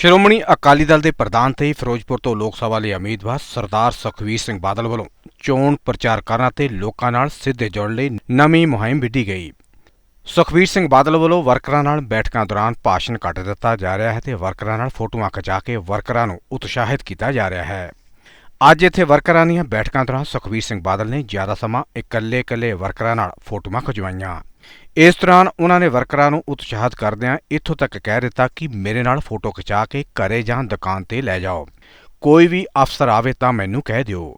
ਸ਼੍ਰੋਮਣੀ ਅਕਾਲੀ ਦਲ ਦੇ ਪ੍ਰਧਾਨ ਤੇ ਫਿਰੋਜ਼ਪੁਰ ਤੋਂ ਲੋਕ ਸਭਾ ਲਈ ਉਮੀਦਵਾਰ ਸਰਦਾਰ ਸੁਖਵੀਰ ਸਿੰਘ ਬਾਦਲ ਵੱਲੋਂ ਚੋਣ ਪ੍ਰਚਾਰ ਕਰਨ ਤੇ ਲੋਕਾਂ ਨਾਲ ਸਿੱਧੇ ਜੁੜਨ ਲਈ ਨਵੀਂ ਮੁਹਿੰਮ ਵਿੱਢੀ ਗਈ। ਸੁਖਵੀਰ ਸਿੰਘ ਬਾਦਲ ਵੱਲੋਂ ਵਰਕਰਾਂ ਨਾਲ ਬੈਠਕਾਂ ਦੌਰਾਨ ਭਾਸ਼ਣ ਕੱਟ ਦਿੱਤਾ ਜਾ ਰਿਹਾ ਹੈ ਤੇ ਵਰਕਰਾਂ ਨਾਲ ਫੋਟੋਆਂ ਖਿਚਾ ਕੇ ਵਰਕਰਾਂ ਨੂੰ ਉਤਸ਼ਾਹਿਤ ਕੀਤਾ ਜਾ ਰਿਹਾ ਹੈ। ਅੱਜ ਇੱਥੇ ਵਰਕਰਾਂ ਦੀਆਂ ਬੈਠਕਾਂ ਦੌਰਾਨ ਸੁਖਵੀਰ ਸਿੰਘ ਬਾਦਲ ਨੇ ਜ਼ਿਆਦਾ ਸਮਾਂ ਇਕੱਲੇ-ਇਕੱਲੇ ਵਰਕਰਾਂ ਨਾਲ ਫੋਟੋਆਂ ਖਿਚਵਾਈਆਂ। ਇਸ ਦੌਰਾਨ ਉਹਨਾਂ ਨੇ ਵਰਕਰਾਂ ਨੂੰ ਉਤਸ਼ਾਹਿਤ ਕਰਦਿਆਂ ਇੱਥੋਂ ਤੱਕ ਕਹਿ ਦਿੱਤਾ ਕਿ ਮੇਰੇ ਨਾਲ ਫੋਟੋ ਖਿਚਾ ਕੇ ਘਰੇ ਜਾਂ ਦੁਕਾਨ ਤੇ ਲੈ ਜਾਓ ਕੋਈ ਵੀ ਅਫਸਰ ਆਵੇ ਤਾਂ ਮੈਨੂੰ ਕਹਿ ਦਿਓ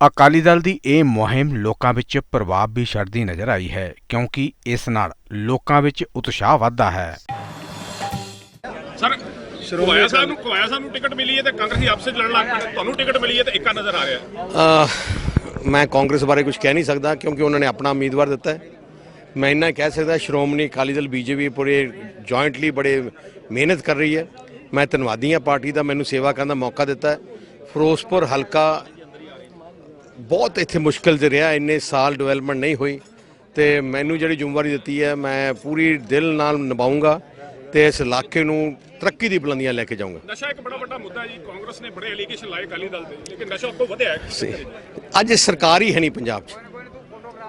ਅਕਾਲੀ ਦਲ ਦੀ ਇਹ ਮੁਹਿੰਮ ਲੋਕਾਂ ਵਿੱਚ ਪ੍ਰਭਾਵ ਵੀ ਛੱਡਦੀ ਨਜ਼ਰ ਆਈ ਹੈ ਕਿਉਂਕਿ ਇਸ ਨਾਲ ਲੋਕਾਂ ਵਿੱਚ ਉਤਸ਼ਾਹ ਵੱਧਦਾ ਹੈ ਸਰ ਕੋਇਆ ਸਾਹਿਬ ਨੂੰ ਕੋਇਆ ਸਾਹਿਬ ਨੂੰ ਟਿਕਟ ਮਿਲੀ ਹੈ ਤੇ ਕਾਂਗਰਸੀ ਆਪਸੇ ਲੜਨ ਲੱਗ ਪਏ ਨੇ। ਤੁਹਾਨੂੰ ਟਿਕਟ ਮਿਲੀ ਹੈ ਤੇ ਇੱਕਾ ਨਜ਼ਰ ਆ ਰਿਹਾ ਹੈ। ਅਹ ਮੈਂ ਕਾਂਗਰਸ ਬਾਰੇ ਕੁਝ ਕਹਿ ਨਹੀਂ ਸਕਦਾ ਕਿਉਂਕਿ ਉਹਨਾਂ ਨੇ ਆਪਣਾ ਉਮੀਦਵਾਰ ਦਿੱਤਾ ਹੈ ਮੈਂ ਇੰਨਾ ਕਹਿ ਸਕਦਾ ਸ਼੍ਰੋਮਣੀ ਅਕਾਲੀ ਦਲ ਬੀਜੇਪੀ ਪੂਰੇ ਜੁਆਇੰਟਲੀ ਬੜੇ ਮਿਹਨਤ ਕਰ ਰਹੀ ਹੈ ਮੈਂ ਧੰਨਵਾਦੀ ਹਾਂ ਪਾਰਟੀ ਦਾ ਮੈਨੂੰ ਸੇਵਾ ਕਰਨ ਦਾ ਮੌਕਾ ਦਿੱਤਾ ਹੈ ਫਿਰੋਜ਼ਪੁਰ ਹਲਕਾ ਬਹੁਤ ਇੱਥੇ ਮੁਸ਼ਕਲ 'ਚ ਰਿਹਾ ਇੰਨੇ ਸਾਲ ਡਿਵੈਲਪਮੈਂਟ ਨਹੀਂ ਹੋਈ ਤੇ ਮੈਨੂੰ ਜਿਹੜੀ ਜ਼ਿੰਮੇਵਾਰੀ ਦਿੱਤੀ ਹੈ ਮੈਂ ਪੂਰੀ ਦਿਲ ਨਾਲ ਨਿਭਾਉਂਗਾ ਤੇ ਇਸ ਇਲਾਕੇ ਨੂੰ ਤਰੱਕੀ ਦੀ ਬੁਲੰਦੀਆਂ ਲੈ ਕੇ ਜਾਊਂਗਾ ਨਸ਼ਾ ਇੱਕ ਬੜਾ ਵੱਡਾ ਮੁੱਦਾ ਹੈ ਜੀ ਕਾਂਗਰਸ ਨੇ ਬੜੇ ਐਲੀਗੇਸ਼ਨ ਲਾਏ ਅਕਾਲੀ ਦਲ ਤੇ ਲੇਕਿਨ ਨਸ਼ਾ ਉੱਤੋਂ ਵਧਿਆ ਹੈ ਅੱਜ ਸਰਕਾਰ ਹੀ ਹੈ ਨਹੀਂ ਪੰਜਾਬ 'ਚ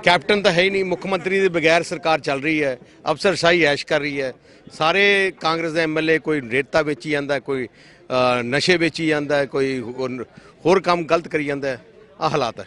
ਕੈਪਟਨ ਤਾਂ ਹੈ ਹੀ ਨਹੀਂ, ਮੁੱਖ ਮੰਤਰੀ ਦੇ ਬਗੈਰ ਸਰਕਾਰ ਚੱਲ ਰਹੀ ਹੈ ਅਫਸਰਸ਼ਾਹੀ ਐਸ਼ ਕਰ ਰਹੀ ਹੈ। ਸਾਰੇ ਕਾਂਗਰਸ ਦੇ ਐਮਐਲਏ ਕੋਈ ਰੇਤਾ ਵੇਚੀ ਜਾਂਦਾ ਕੋਈ ਨਸ਼ੇ ਵੇਚੀ ਜਾਂਦਾ ਕੋਈ ਹੋਰ- ਕੰਮ ਗਲਤ ਕਰੀ ਜਾਂਦਾ ਆ ਹਾਲਾਤ ਹੈ।